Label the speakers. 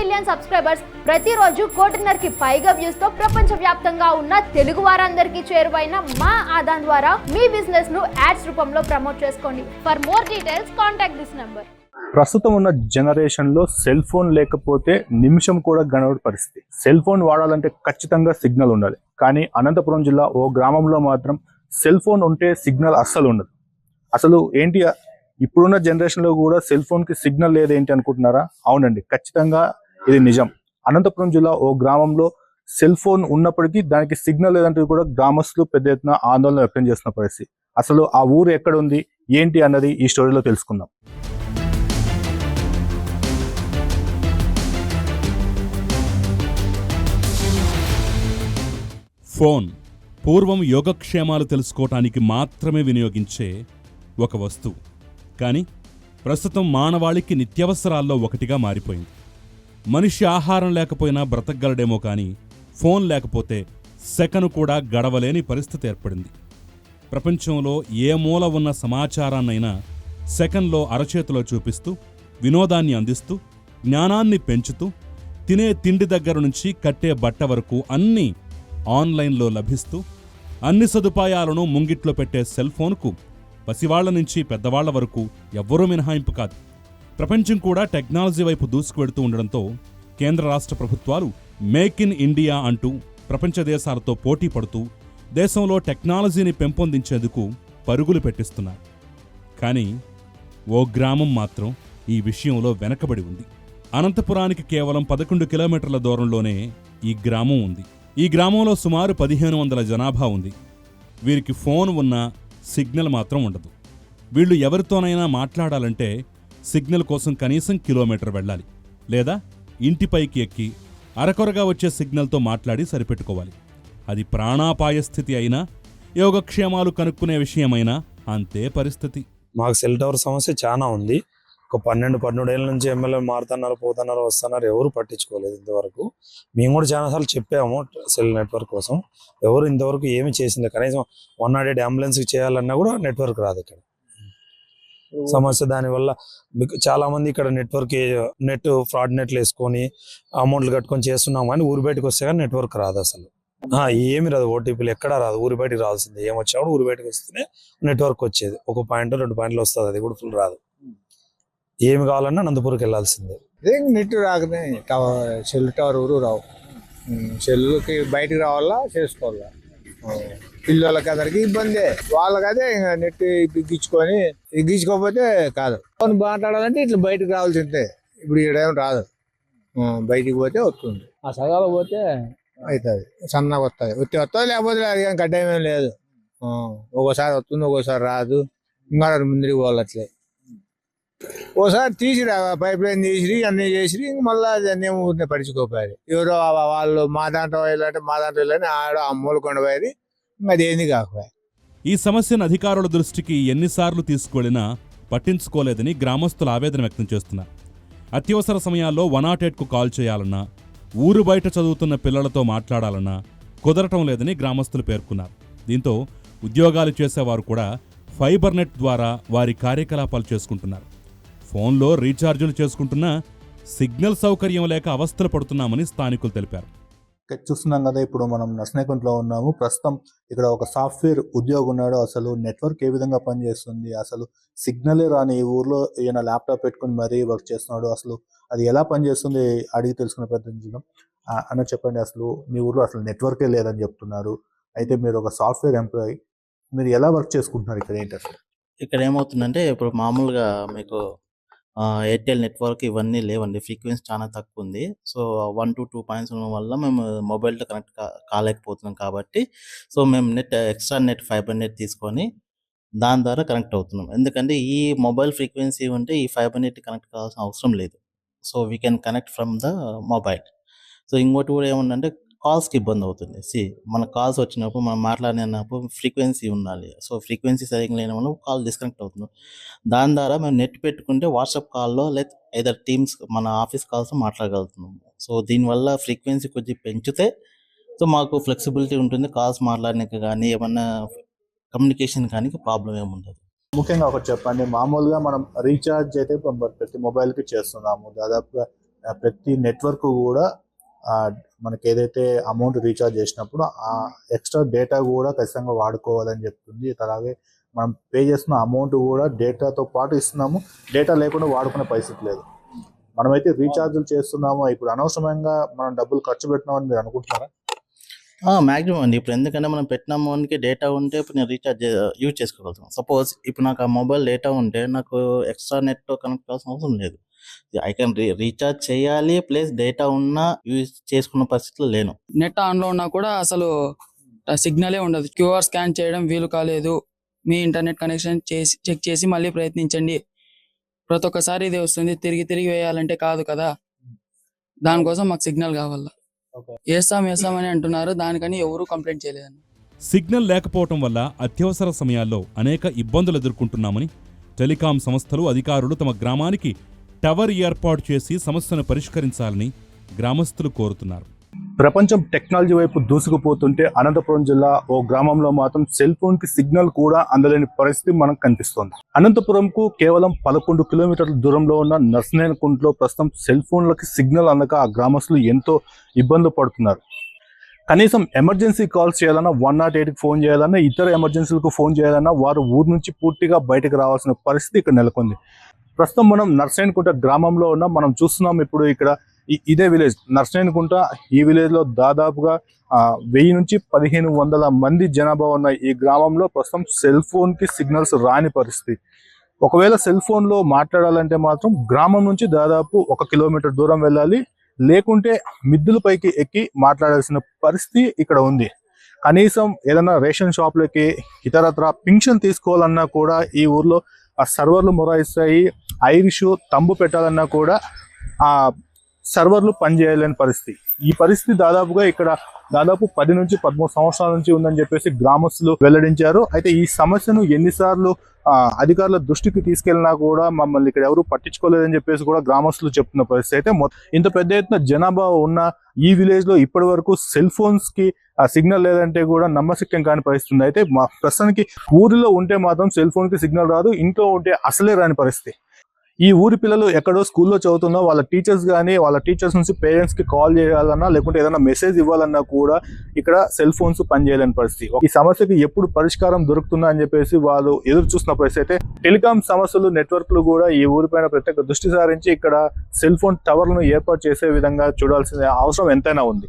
Speaker 1: Million subscribers ప్రతిరోజు కోటిన్నరకి పైగా వ్యూస్తో ప్రపంచ వ్యాప్తంగా ఉన్న తెలుగు వారందరికీ చేరువైన మా ఆదాన్ ద్వారా మీ బిజినెస్ను యాడ్స్ రూపంలో ప్రమోట్ చేసుకోండి. For more details contact this number
Speaker 2: ప్రస్తుతం ఉన్న జనరేషన్లో సెల్ ఫోన్ లేకపోతే నిమిషం కూడా గణవడి పరిస్థితి. సెల్ ఫోన్ వాడాలంటే ఖచ్చితంగా సిగ్నల్ ఉండాలి. కానీ అనంతపురం జిల్లా ఓ గ్రామంలో మాత్రం సెల్ ఫోన్ ఉంటే సిగ్నల్ అస్సలు ఉండదు. అసలు ఏంటి ఇప్పుడున్న జనరేషన్లో కూడా సెల్ ఫోన్కి సిగ్నల్ లేదేంటి అనుకుంటున్నారా? అవునండి ఖచ్చితంగా ఇది నిజం. అనంతపురం జిల్లా ఓ గ్రామంలో సెల్ ఫోన్ ఉన్నప్పటికీ దానికి సిగ్నల్ లేదంటే కూడా గ్రామస్తులు పెద్ద ఎత్తున ఆందోళన వ్యక్తం చేస్తున్న పరిస్థితి. అసలు ఆ ఊరు ఎక్కడ ఉంది ఏంటి అన్నది ఈ స్టోరీలో తెలుసుకుందాం.
Speaker 3: ఫోన్ పూర్వం యోగక్షేమాలు తెలుసుకోవటానికి మాత్రమే వినియోగించే ఒక వస్తువు. కానీ ప్రస్తుతం మానవాళికి నిత్యవసరాల్లో ఒకటిగా మారిపోయింది. మనిషి ఆహారం లేకపోయినా బ్రతకగలడేమో కానీ ఫోన్ లేకపోతే సెకను కూడా గడవలేని పరిస్థితి ఏర్పడింది. ప్రపంచంలో ఏ మూల ఉన్న సమాచారాన్నైనా సెకన్లో అరచేతిలో చూపిస్తూ వినోదాన్ని అందిస్తూ జ్ఞానాన్ని పెంచుతూ తినే తిండి దగ్గర నుంచి కట్టే బట్ట వరకు అన్నీ ఆన్లైన్లో లభిస్తూ అన్ని సదుపాయాలను ముంగిట్లో పెట్టే సెల్ ఫోన్కు పసివాళ్ళ నుంచి పెద్దవాళ్ళ వరకు ఎవ్వరూ మినహాయింపు కాదు. ప్రపంచం కూడా టెక్నాలజీ వైపు దూసుకువెడుతూ ఉండడంతో కేంద్ర రాష్ట్ర ప్రభుత్వాలు మేక్ ఇన్ ఇండియా అంటూ ప్రపంచ దేశాలతో పోటీ పడుతూ దేశంలో టెక్నాలజీని పెంపొందించేందుకు పరుగులు పెట్టిస్తున్నారు కానీ ఓ గ్రామం మాత్రం ఈ విషయంలో వెనకబడి ఉంది. అనంతపురానికి కేవలం పదకొండు కిలోమీటర్ల దూరంలోనే ఈ గ్రామం ఉంది. ఈ గ్రామంలో సుమారు పదిహేను వందల జనాభా ఉంది. వీరికి ఫోన్ ఉన్నా సిగ్నల్ మాత్రం ఉండదు. వీళ్ళు ఎవరితోనైనా మాట్లాడాలంటే సిగ్నల్ కోసం కనీసం కిలోమీటర్ వెళ్ళాలి. లేదా ఇంటిపైకి ఎక్కి అరకొరగా వచ్చే సిగ్నల్తో మాట్లాడి సరిపెట్టుకోవాలి. అది ప్రాణాపాయ స్థితి అయినా యోగక్షేమాలు కనుక్కునే విషయమైనా అంతే పరిస్థితి.
Speaker 4: మాకు సెల్ టవర్ సమస్య చాలా ఉంది. ఒక పన్నెండు పన్నెండేళ్ళ నుంచి ఎమ్మెల్యే మారుతున్నారు పోతున్నారు వస్తున్నారు ఎవరు పట్టించుకోలేదు ఇంతవరకు. మేము కూడా చాలాసార్లు చెప్పాము సెల్ నెట్వర్క్ కోసం. ఎవరు ఇంతవరకు ఏమి చేసింది కనీసం వన్ నాట్ ఎయిట్ అంబులెన్స్కి చేయాలన్నా కూడా నెట్వర్క్ రాదు ఇక్కడ. సమస్య దానివల్ల మీకు చాలా మంది ఇక్కడ నెట్వర్క్ నెట్ ఫ్రాడ్ నెట్లు వేసుకొని అమౌంట్లు కట్టుకొని చేస్తున్నాం కానీ ఊరి బయటకు వస్తే కానీ నెట్వర్క్ రాదు అసలు. ఆ, ఏమి రాదు. ఓటీపీలు ఎక్కడా రాదు. ఊరి బయటకు రావాల్సింది. ఏం వచ్చినా కూడా ఊరి బయటకు వస్తేనే నెట్వర్క్ వచ్చేది. ఒక పాయింట్ రెండు పాయింట్లు వస్తుంది. అది కూడా ఫుల్ రాదు. ఏమి కావాలన్నా నందపూర్కి వెళ్ళాల్సిందే.
Speaker 5: నెట్ రాకనే టవర్ సెల్ టవర్ ఊరు రావు. సెల్లుకి బయటికి రావాలా? చేసుకోవాలా? పిల్లలకి అందరికి ఇబ్బందే. వాళ్ళకి అదే ఇంకా నెట్ బిగించుకొని ఎగ్గించుకోకపోతే కాదు. ఫోన్ మాట్లాడాలంటే ఇట్లా బయటికి రావాల్సిందే. ఇప్పుడు ఈడేం రాదు. ఆ, బయటికి పోతే వస్తుంది. ఆ సగాలు పోతే అవుతుంది సన్నగా వస్తుంది. వచ్చి వస్తుంది? లేకపోతే లేదు ఏం లేదు. ఆ, ఒక్కోసారి వస్తుంది ఒక్కోసారి రాదు. ఇంకా ముందుకు పోవాలి అట్లే ఓసారి తీసిరా పైప్ లైన్ తీసిరి అన్ని చేసిరి ఇంక మళ్ళీ ఏమో ఊరినే పడుచుకోపోయారు ఎవరో వాళ్ళు మా దాంట్లో వెళ్ళాలంటే మా దాంట్లో వెళ్ళని ఆడ అమ్మోలు కొండపోయేది ఇంకా అది కాకపోయా.
Speaker 3: ఈ సమస్యను అధికారుల దృష్టికి ఎన్నిసార్లు తీసుకువెళ్ళినా పట్టించుకోలేదని గ్రామస్తులు ఆవేదన వ్యక్తం చేస్తున్నారు. అత్యవసర సమయాల్లో వన్ నాట్ ఎయిట్కు కాల్ చేయాలన్నా ఊరు బయట చదువుతున్న పిల్లలతో మాట్లాడాలన్నా కుదరటం లేదని గ్రామస్తులు పేర్కొన్నారు. దీంతో ఉద్యోగాలు చేసేవారు కూడా ఫైబర్ నెట్ ద్వారా వారి కార్యకలాపాలు చేసుకుంటున్నారు. ఫోన్లో రీఛార్జీలు చేసుకుంటున్నా సిగ్నల్ సౌకర్యం లేక అవస్థలు పడుతున్నామని స్థానికులు తెలిపారు.
Speaker 2: చూస్తున్నాం కదా ఇప్పుడు మనం నర్సనేకుంట్లో ఉన్నాము. ప్రస్తుతం ఇక్కడ ఒక సాఫ్ట్వేర్ ఉద్యోగి ఉన్నాడు. అసలు నెట్వర్క్ ఏ విధంగా పనిచేస్తుంది? అసలు సిగ్నలే రాని ఈ ఊర్లో ఈయన ల్యాప్టాప్ పెట్టుకుని మరీ వర్క్ చేస్తున్నాడు. అసలు అది ఎలా పనిచేస్తుంది? అడిగి తెలుసుకునే ప్రయత్నం అన్న చెప్పండి అసలు మీ ఊర్లో అసలు నెట్వర్కే లేదని చెప్తున్నారు. అయితే మీరు ఒక సాఫ్ట్వేర్ ఎంప్లాయీ మీరు ఎలా వర్క్ చేసుకుంటున్నారు ఇక్కడ ఏంటి అసలు?
Speaker 6: ఇక్కడ ఏమవుతుందంటే ఇప్పుడు మామూలుగా మీకు ఎయిర్టెల్ నెట్వర్క్ ఇవన్నీ లేవండి. ఫ్రీక్వెన్సీ చాలా తక్కువ ఉంది so one to two points ఉండడం వల్ల మేము మొబైల్తో కనెక్ట్ కాలేకపోతున్నాం కాబట్టి సో మేము net extra net fibre net తీసుకొని దాని ద్వారా కనెక్ట్ అవుతున్నాం. ఎందుకంటే ఈ మొబైల్ ఫ్రీక్వెన్సీ ఉంటే ఈ ఫైబర్ నెట్ కనెక్ట్ కావాల్సిన అవసరం లేదు. So we can connect from the mobile so ఇంకోటి కూడా ఏముందంటే కాల్స్కి ఇబ్బంది అవుతుంది. సి మన కాల్స్ వచ్చినప్పుడు మనం మాట్లాడినప్పుడు ఫ్రీక్వెన్సీ ఉండాలి. సో ఫ్రీక్వెన్సీ సరిగ్గా లేని వల్ల కాల్ డిస్కనెక్ట్ అవుతుంది. దాని ద్వారా మేము నెట్ పెట్టుకుంటే వాట్సాప్ కాల్లో లేదా ఏదర్ టీమ్స్ మన ఆఫీస్ కాల్స్ మాట్లాడగలుగుతున్నాము. సో దీనివల్ల ఫ్రీక్వెన్సీ కొద్దిగా పెంచితే సో మాకు ఫ్లెక్సిబిలిటీ ఉంటుంది. కాల్స్ మాట్లాడడానికి కానీ ఏమన్నా కమ్యూనికేషన్ కానీ ప్రాబ్లం ఏమి ఉండదు.
Speaker 2: ముఖ్యంగా ఒకటి చెప్పండి. మామూలుగా మనం రీఛార్జ్ అయితే ప్రతి మొబైల్కి చేస్తున్నాము. దాదాపుగా ప్రతి నెట్వర్క్ కూడా మనకి ఏదైతే అమౌంట్ రీఛార్జ్ చేసినప్పుడు ఆ ఎక్స్ట్రా డేటా కూడా ఖచ్చితంగా వాడుకోవాలని చెప్తుంది. అలాగే మనం పే చేస్తున్న అమౌంట్ కూడా డేటాతో పాటు ఇస్తున్నాము. డేటా లేకుండా వాడుకునే పరిస్థితి లేదు. మనమైతే రీఛార్జ్లు చేస్తున్నాము. ఇప్పుడు అనవసరంగా మనం డబ్బులు ఖర్చు పెట్టినామని మీరు అనుకుంటున్నారా?
Speaker 6: మ్యాక్సిమం అండి. ఇప్పుడు ఎందుకంటే మనం పెట్టిన అమౌంట్కి డేటా ఉంటే ఇప్పుడు నేను రీఛార్జ్ యూజ్ చేసుకోగలుగుతాను. సపోజ్ ఇప్పుడు నాకు ఆ మొబైల్ డేటా ఉంటే నాకు ఎక్స్ట్రా నెట్ కనెక్ట్ కావాల్సిన అవసరం లేదు. ఐ కెన్ రీఛార్జ్ చేయాలి ప్లస్ డేటా ఉన్నా యూజ్ చేసుకున్న పరిస్థితిలో లేను.
Speaker 7: నెట్ ఆన్లో ఉన్నా కూడా అసలు సిగ్నలే ఉండదు. క్యూఆర్ స్కాన్ చేయడం వీలు కాలేదు. మీ ఇంటర్నెట్ కనెక్షన్ చేసి చెక్ చేసి మళ్ళీ ప్రయత్నించండి. ప్రతి ఒక్కసారి ఇది వస్తుంది. తిరిగి తిరిగి వేయాలంటే కాదు కదా. దానికోసం మాకు సిగ్నల్ కావాలా. వేస్తాం వేస్తాం అని అంటున్నారు. దానికని ఎవరు కంప్లైంట్ చేయలేదండి
Speaker 3: సిగ్నల్ లేకపోవటం వల్ల అత్యవసర సమయాల్లో అనేక ఇబ్బందులు ఎదుర్కొంటున్నామని టెలికాం సంస్థలు అధికారులు తమ గ్రామానికి టవర్ ఏర్పాటు చేసి సమస్యను పరిష్కరించాలని గ్రామస్తులు కోరుతున్నారు.
Speaker 2: ప్రపంచం టెక్నాలజీ వైపు దూసుకుపోతుంటే అనంతపురం జిల్లా ఓ గ్రామంలో మాత్రం సెల్ ఫోన్కి సిగ్నల్ కూడా అందలేని పరిస్థితి మనకు కనిపిస్తోంది. అనంతపురంకు కేవలం పదకొండు కిలోమీటర్ల దూరంలో ఉన్న నర్సనేనకుంట్లో ప్రస్తుతం సెల్ ఫోన్లకి సిగ్నల్ అందక ఆ గ్రామస్తులు ఎంతో ఇబ్బందులు పడుతున్నారు. కనీసం ఎమర్జెన్సీ కాల్స్ చేయాలన్నా వన్ నాట్ ఎయిట్కి ఫోన్ చేయాలన్నా ఇతర ఎమర్జెన్సీలకు ఫోన్ చేయాలన్నా వారు ఊరు నుంచి పూర్తిగా బయటకు రావాల్సిన పరిస్థితి ఇక్కడ నెలకొంది. ప్రస్తుతం మనం నర్సైన్కుంట గ్రామంలో ఉన్నాం. మనం చూస్తున్నాం ఇప్పుడు ఇక్కడ ఇదే విలేజ్. నర్సనేనకుంట ఈ విలేజ్లో దాదాపుగా వెయ్యి నుంచి పదిహేను వందల మంది జనాభా ఉన్న ఈ గ్రామంలో ప్రస్తుతం సెల్ ఫోన్కి సిగ్నల్స్ రాని పరిస్థితి. ఒకవేళ సెల్ ఫోన్లో మాట్లాడాలంటే మాత్రం గ్రామం నుంచి దాదాపు ఒక కిలోమీటర్ దూరం వెళ్ళాలి. లేకుంటే మిద్దుల పైకి ఎక్కి మాట్లాడాల్సిన పరిస్థితి ఇక్కడ ఉంది. కనీసం ఏదైనా రేషన్ షాప్లకి ఇతరత్ర పింఛన్ తీసుకోవాలన్నా కూడా ఈ ఊర్లో ఆ సర్వర్లు మొరాయిస్తాయి. ఐరిష్ తంబు పెట్టాలన్నా కూడా ఆ సర్వర్లు పనిచేయలేని పరిస్థితి. ఈ పరిస్థితి దాదాపుగా ఇక్కడ దాదాపు పది నుంచి పదమూడు సంవత్సరాల నుంచి ఉందని చెప్పేసి గ్రామస్తులు వెల్లడించారు. అయితే ఈ సమస్యను ఎన్నిసార్లు అధికారుల దృష్టికి తీసుకెళ్ళినా కూడా మమ్మల్ని ఇక్కడ ఎవరు పట్టించుకోలేదని చెప్పేసి కూడా గ్రామస్తులు చెప్తున్న పరిస్థితి. అయితే మొ- ఇంత పెద్ద ఎత్తున జనాభా ఉన్న ఈ విలేజ్లో ఇప్పటి వరకు సెల్ ఫోన్స్కి ఆ సిగ్నల్ లేదంటే కూడా నమ్మశక్యం కాని పరిస్థితి ఉంది. అయితే మా ప్రస్తుతానికి ఊరిలో ఉంటే మాత్రం సెల్ ఫోన్కి సిగ్నల్ రాదు ఇంట్లో ఉంటే అసలే రాని పరిస్థితి. ఈ ఊరి పిల్లలు ఎక్కడో స్కూల్లో చదువుతున్నా వాళ్ళ టీచర్స్ కానీ వాళ్ళ టీచర్స్ నుంచి పేరెంట్స్కి కాల్ చేయాలన్నా లేకుంటే ఏదైనా మెసేజ్ ఇవ్వాలన్నా కూడా ఇక్కడ సెల్ ఫోన్స్ పనిచేయలేని పరిస్థితి. ఈ సమస్యకి ఎప్పుడు పరిష్కారం దొరుకుతుందా అని చెప్పేసి వాళ్ళు ఎదురు చూస్తున్న పరిస్థితి అయితే టెలికాం సమస్యలు నెట్వర్క్లు కూడా ఈ ఊరిపైన ప్రత్యేక దృష్టి సారించి ఇక్కడ సెల్ ఫోన్ టవర్లను ఏర్పాటు చేసే విధంగా చూడాల్సిన అవసరం ఎంతైనా ఉంది.